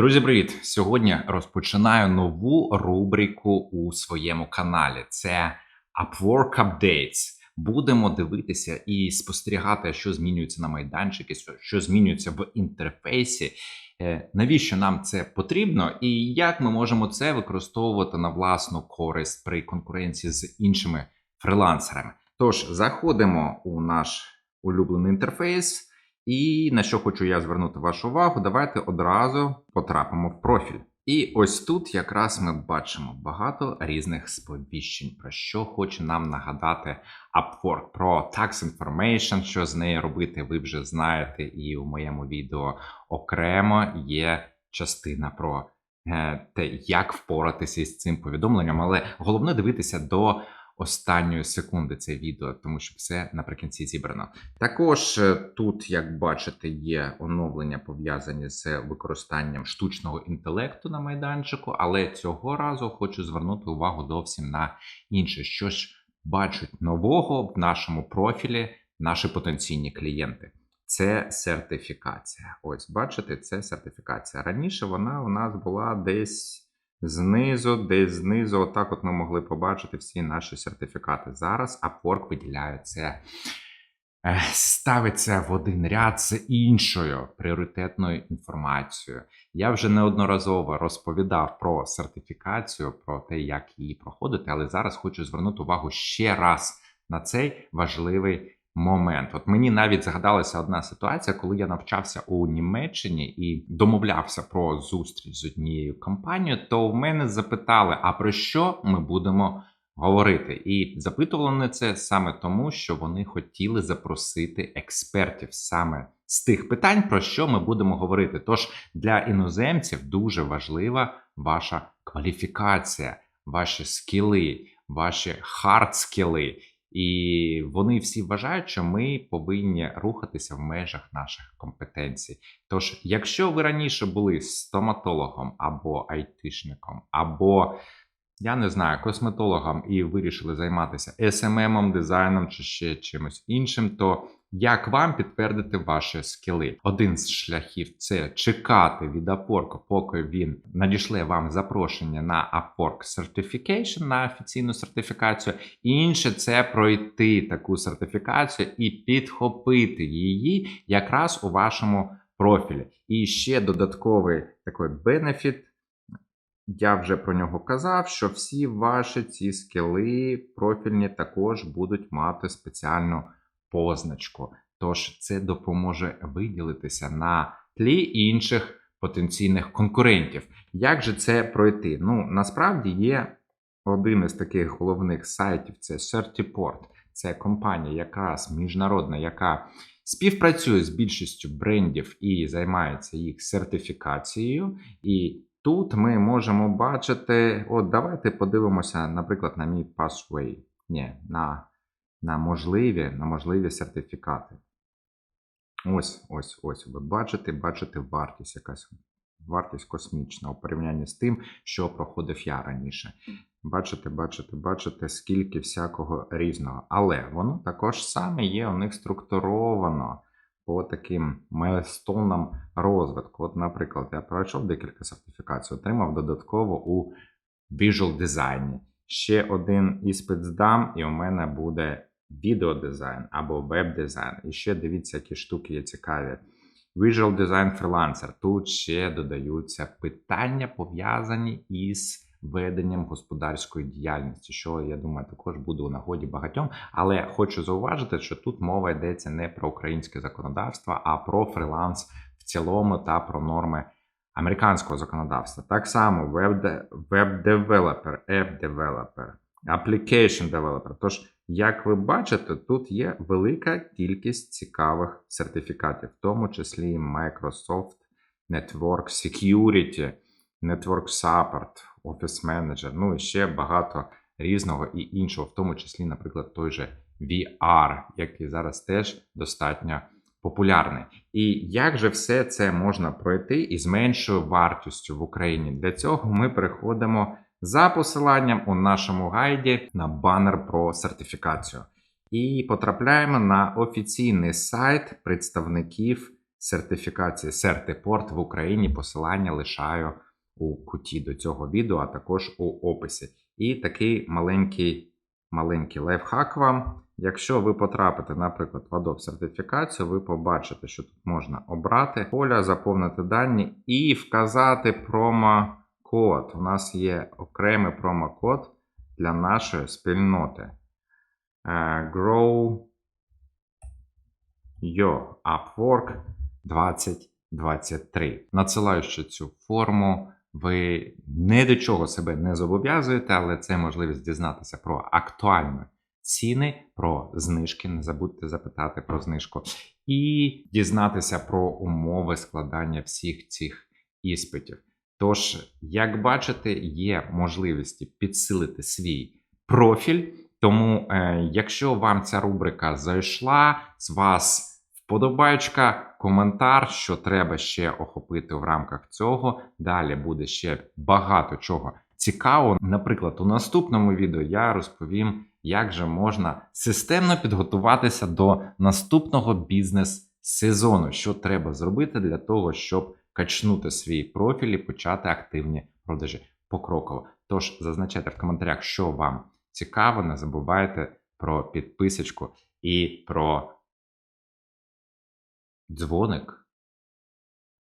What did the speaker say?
Друзі, привіт! Сьогодні розпочинаю нову рубрику у своєму каналі. Це Upwork Updates. Будемо дивитися і спостерігати, що змінюється на майданчики, що- змінюється в інтерфейсі. Е, Навіщо нам це потрібно, і як ми можемо це використовувати на власну користь при конкуренції з іншими фрилансерами. Тож заходимо у наш улюблений інтерфейс. І на що хочу я звернути вашу увагу, давайте одразу потрапимо в профіль. І ось тут якраз ми бачимо багато різних сповіщень, про що хоче нам нагадати Upwork, про Tax Information, що з нею робити, ви вже знаєте, і у моєму відео окремо є частина про е, те, як впоратися із цим повідомленням. Але головне дивитися до останньої секунди це відео, тому що все наприкінці зібрано. Також е, тут, як бачите, є оновлення пов'язані з використанням штучного інтелекту на майданчику, але цього разу хочу звернути увагу зовсім на інше, що ж бачать нового в нашому профілі наші потенційні клієнти. Це сертифікація. Ось, бачите, це сертифікація. Раніше вона у нас була десь знизу, десь знизу. Отак от ми могли побачити всі наші сертифікати. Зараз Upwork виділяє це е, ставиться в один ряд з іншою пріоритетною інформацією. Я вже неодноразово розповідав про сертифікацію, про те, як її проходити, але зараз хочу звернути увагу ще раз на цей важливий момент. От мені навіть згадалася одна ситуація, коли я навчався у Німеччині і домовлявся про зустріч з однією компанією, то в мене запитали: а про що ми будемо говорити. І запитували вони це саме тому, що вони хотіли запросити експертів саме з тих питань, про що ми будемо говорити. Тож для іноземців дуже важлива ваша кваліфікація, ваші скіли, ваші хард скіли. І вони всі вважають, що ми повинні рухатися в межах наших компетенцій. Тож, якщо ви раніше були стоматологом або айтишником, або я не знаю, косметологом і вирішили займатися СММ, дизайном чи ще чимось іншим, то як вам підтвердити ваші скіли? Один з шляхів це чекати від Upwork, поки він надішле вам запрошення на Upwork Certification, на офіційну сертифікацію. Інше це пройти таку сертифікацію і підхопити її якраз у вашому профілі. І ще додатковий такий бенефіт. Я вже про нього казав, що всі ваші ці скіли профільні також будуть мати спеціальну позначку. Тож це допоможе виділитися на тлі інших потенційних конкурентів. Як же це пройти? Ну, насправді є один із таких головних сайтів це Certiport. Це компанія, якраз міжнародна, яка співпрацює з більшістю брендів і займається їх сертифікацією. І тут ми можемо бачити: от давайте подивимося, наприклад, на мій Passway. Ні, на, на можливі, на можливі сертифікати. Ось, ось, ось. Ви бачите, бачите вартість якась. Вартість космічна у порівнянні з тим, що проходив я раніше. Бачите, бачите, бачите, скільки всякого різного. Але воно також саме є у них структуровано по таким майлстонам розвитку. От, наприклад, я пройшов декілька сертифікацій, отримав додатково у Visual Design. Ще один іспит здам, і у мене буде відеодизайн або веб-дизайн. І ще дивіться, які штуки є цікаві. Visual Design Freelancer. Тут ще додаються питання, пов'язані із веденням господарської діяльності, що я думаю, також буде у нагоді багатьом. Але хочу зауважити, що тут мова йдеться не про українське законодавство, а про фріланс в цілому та про норми американського законодавства. Так само веб-девелопер, app-девелопер, application developer. Тож, як ви бачите, тут є велика кількість цікавих сертифікатів, в тому числі Microsoft Network Security, Network Support, Office Manager, ну і ще багато різного і іншого, в тому числі, наприклад, той же VR, який зараз теж достатньо популярний. І як же все це можна пройти із меншою вартістю в Україні? Для цього ми переходимо за посиланням у нашому гайді на банер про сертифікацію. І потрапляємо на офіційний сайт представників сертифікації Сертипорт в Україні. Посилання лишаю у куті до цього відео, а також у описі. І такий маленький, маленький лайфхак вам. Якщо ви потрапите, наприклад, в Adobe сертифікацію, ви побачите, що тут можна обрати поля, заповнити дані і вказати промокод. У нас є окремий промокод для нашої спільноти. Е, Grow Your Upwork 2023. Надсилаючи цю форму, ви ні до чого себе не зобов'язуєте, але це можливість дізнатися про актуальні ціни, про знижки. Не забудьте запитати про знижку, і дізнатися про умови складання всіх цих іспитів. Тож, як бачите, є можливості підсилити свій профіль. Тому, е, якщо вам ця рубрика зайшла, з вас вподобайка, коментар, що треба ще охопити в рамках цього. Далі буде ще багато чого цікавого. Наприклад, у наступному відео я розповім, як же можна системно підготуватися до наступного бізнес-сезону, що треба зробити для того, щоб качнути свій профіль і почати активні продажі покроково. Тож зазначайте в коментарях, що вам цікаво, не забувайте про підписочку і про дзвоник,